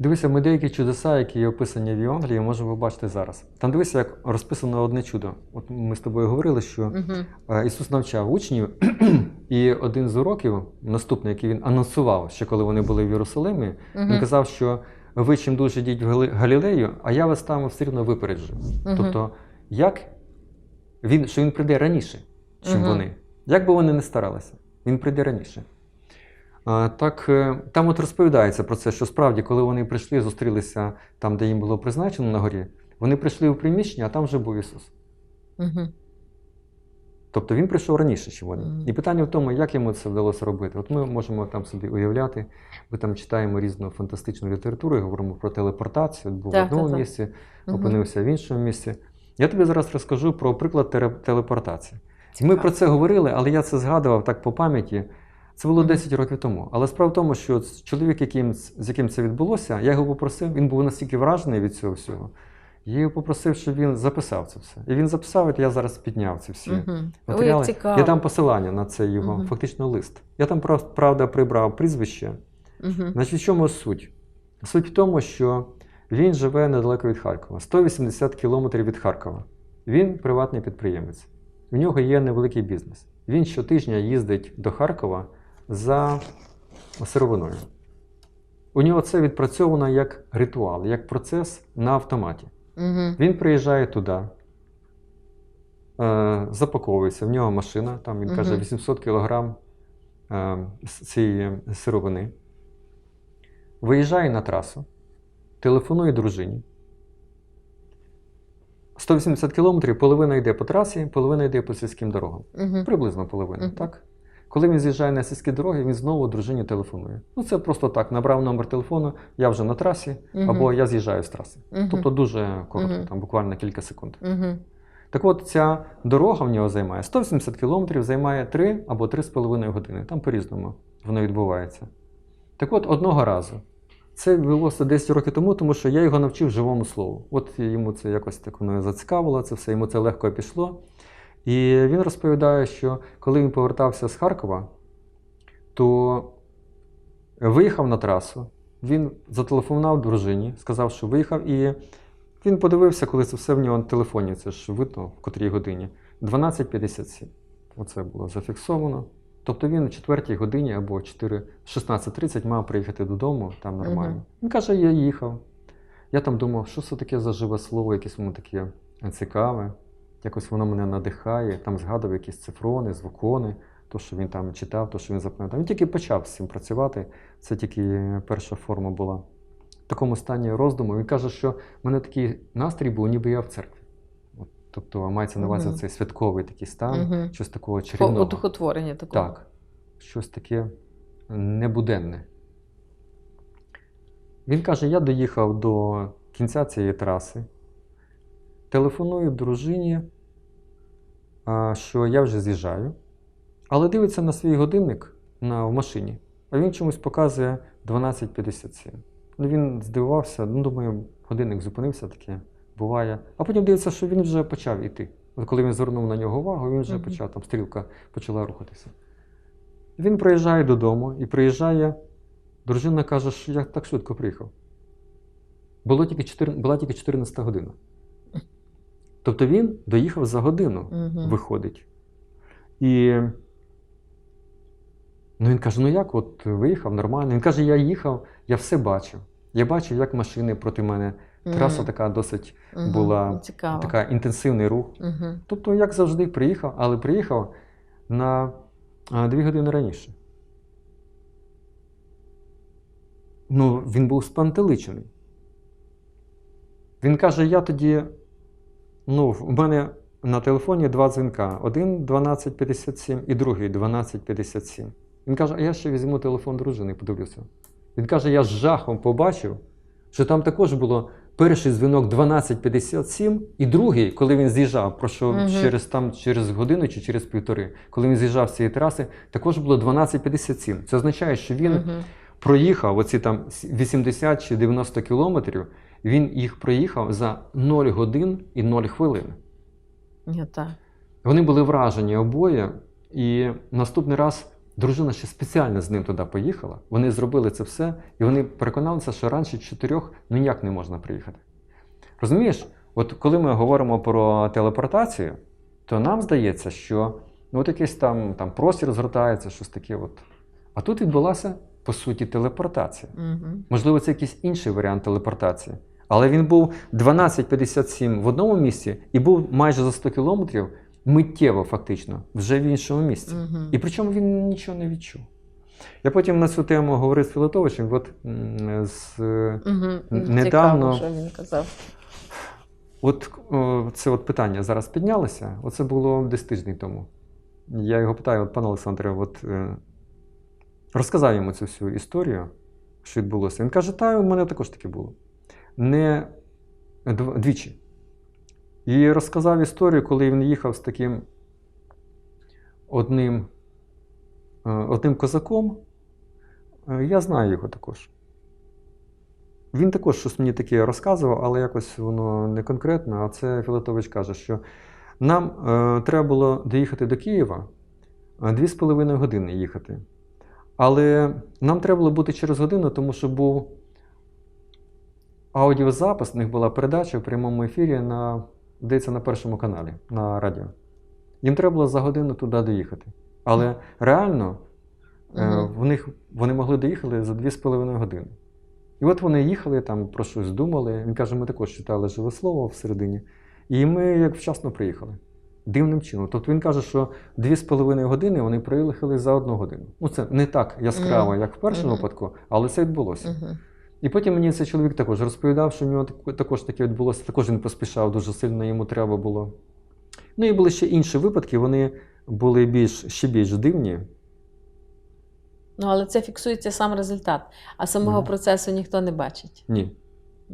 Дивися, ми деякі чудеса, які є описані в Євангелії, можемо побачити зараз. Там дивися, як розписано одне чудо. От ми з тобою говорили, що Угу. Ісус навчав учнів, і один з уроків, наступний, який він анонсував, ще коли вони були в Єрусалимі, він казав, що ви чим дуже йдіть в Галілею, а я вас там все рівно випереджу. Мгм. Тобто, як він, що він прийде раніше, ніж Мгм. вони. Як би вони не старалися, він прийде раніше. Так, е, там от розповідається про це, що справді, коли вони прийшли, зустрілися там, де їм було призначено на горі, вони прийшли в приміщення, а там вже був Ісус. Угу. Тобто він прийшов раніше, ніж вони. Мгм. І питання в тому, як йому це вдалося робити. От ми можемо там собі уявляти, ми там читаємо різну фантастичну літературу, і говоримо про телепортацію, був Так, в одному так, місці, Мгм. опинився в іншому місці. Я тобі зараз розкажу про приклад телепортації. Ми про це говорили, але я це згадував так по пам'яті. Це було Мгм. 10 років тому. Але справа в тому, що чоловік, яким, з яким це відбулося, я його попросив, він був настільки вражений від цього всього. Я його попросив, щоб він записав це все. І він записав, і я зараз підняв ці всі Угу. Ой, матеріали. цікаво. Я дам посилання на цей його Мгм. фактично лист. Я там прав- правда прибрав прізвище. Угу. Значить, в чому суть? Суть в тому, що він живе недалеко від Харкова, 180 кілометрів від Харкова. Він приватний підприємець. В нього є невеликий бізнес. Він щотижня їздить до Харкова за сировиною. У нього це відпрацьовано як ритуал, як процес на автоматі. Угу. Він приїжджає туди, е, запаковується, в нього машина, там він каже 800 кг е, цієї сировини. Виїжджає на трасу, телефонує дружині. 180 кілометрів, половина йде по трасі, половина йде по сільським дорогам. Угу. Приблизно половина, Мгм. так? Коли він з'їжджає на сільські дороги, він знову дружині телефонує. Ну, це просто так: набрав номер телефону, я вже на трасі, або я з'їжджаю з траси. Тобто дуже коротко, там буквально кілька секунд. Угу. Так от ця дорога в нього займає 180 кілометрів, займає 3 або 3,5 години. Там по-різному воно відбувається. Так от одного разу. Це велося 10 років тому, тому що я його навчив живому слову. От йому це якось так воно зацікавило, це все, йому це легко пішло. І він розповідає, що коли він повертався з Харкова, то виїхав на трасу, він зателефонував дружині, сказав, що виїхав, і він подивився, коли це все в нього на телефоні, це ж видно, в котрій годині. 12.57. Оце було зафіксовано. Тобто він о 4 годині або 4, 16.30 мав приїхати додому, там нормально. Мгм. Він каже, я їхав. Я там думав, що це таке за живе слово, якесь воно таке цікаве. Якось воно мене надихає, там згадував якісь цифрони, звукони, то, що він там читав, то, що він запам'ятав. Він тільки почав з цим працювати. Це тільки перша форма була. В такому стані роздуму. Він каже, що в мене такий настрій був, ніби я в церкві. Тобто мається на увазі Мгм. цей святковий такий стан, Мгм. щось такого чарівного. Одухотворення такого. Так, щось таке небуденне. Він каже: я доїхав до кінця цієї траси, телефоную дружині, що я вже з'їжджаю, але дивиться на свій годинник на, в машині, а він чомусь показує 12.57. Ну, він здивувався, ну, думаю, годинник зупинився таке, буває. А потім дивиться, що він вже почав іти. От коли він звернув на нього увагу, він вже почав, там стрілка почала рухатися. Він приїжджає додому і приїжджає. Дружина каже, що я так швидко приїхав. Було тільки 4, була тільки 14 година. Тобто він доїхав за годину, Мгм. виходить. І ну, він каже: ну як, от виїхав нормально. Він каже, я їхав, я все бачив. Я бачив, як машини проти мене. Траса така досить Мгм. була Цікаво. така інтенсивний рух. Угу. Тобто, як завжди, приїхав, але приїхав на дві години раніше. Ну, він був спантеличений. Він каже: я тоді. Ну, в мене на телефоні два дзвінка: один 1257 і другий 1257. Він каже, а я ще візьму телефон дружини подивлюся. Він каже, я з жахом побачив, що там також було перший дзвінок 12.57, і другий, коли він з'їжджав, про що Мгм. через там через годину чи через півтори, коли він з'їжджав з цієї траси, також було 12.57. Це означає, що він Угу. проїхав оці там 80 чи 90 кілометрів, він їх проїхав за 0 годин і 0 хвилин. Так. Вони були вражені обоє, і наступний раз Дружина ще спеціально з ним туди поїхала. Вони зробили це все, і вони переконалися, що раніше чотирьох ну ніяк не можна приїхати. Розумієш, от коли ми говоримо про телепортацію, то нам здається, що ну, от якийсь там, там простір згортається, щось таке. От. А тут відбулася, по суті, телепортація. Угу. Можливо, це якийсь інший варіант телепортації. Але він був 12.57 в одному місці і був майже за 100 кілометрів миттєво, фактично, вже в іншому місці. Угу. І причому він нічого не відчув. Я потім на цю тему говорив з Філатовичем. От, з, Угу. недавно- Цікаво, що він казав. от о, це от питання зараз піднялося. Оце було десь тиждень тому. Я його питаю, от, пане Олександре, от, е, розказав йому цю всю історію, що відбулося. Він каже, та у мене також таке було. Не двічі. І розказав історію, коли він їхав з таким одним, е, одним козаком. Е, Я знаю його також. Він також щось мені таке розказував, але якось воно не конкретно. А це Філатович каже, що нам е, треба було доїхати до Києва е, дві з половиною години їхати. Але нам треба було бути через годину, тому що був аудіозапис, у них була передача в прямому ефірі на, здається, на першому каналі на радіо. Їм треба було за годину туди доїхати. Але реально е, в них, вони могли доїхати за 2,5 години. І от вони їхали, там про щось думали. Він каже, ми також читали живе слово всередині. І ми як вчасно приїхали. Дивним чином. Тобто він каже, що 2,5 години вони приїхали за одну годину. Ну, це не так яскраво, як в першому випадку, але це відбулося. І потім мені цей чоловік також розповідав, що в нього також таке відбулося. Також він поспішав дуже сильно, йому треба було. Ну і були ще інші випадки, вони були більш, ще більш дивні. Ну, але це фіксується сам результат, а самого mm. процесу ніхто не бачить. Ні.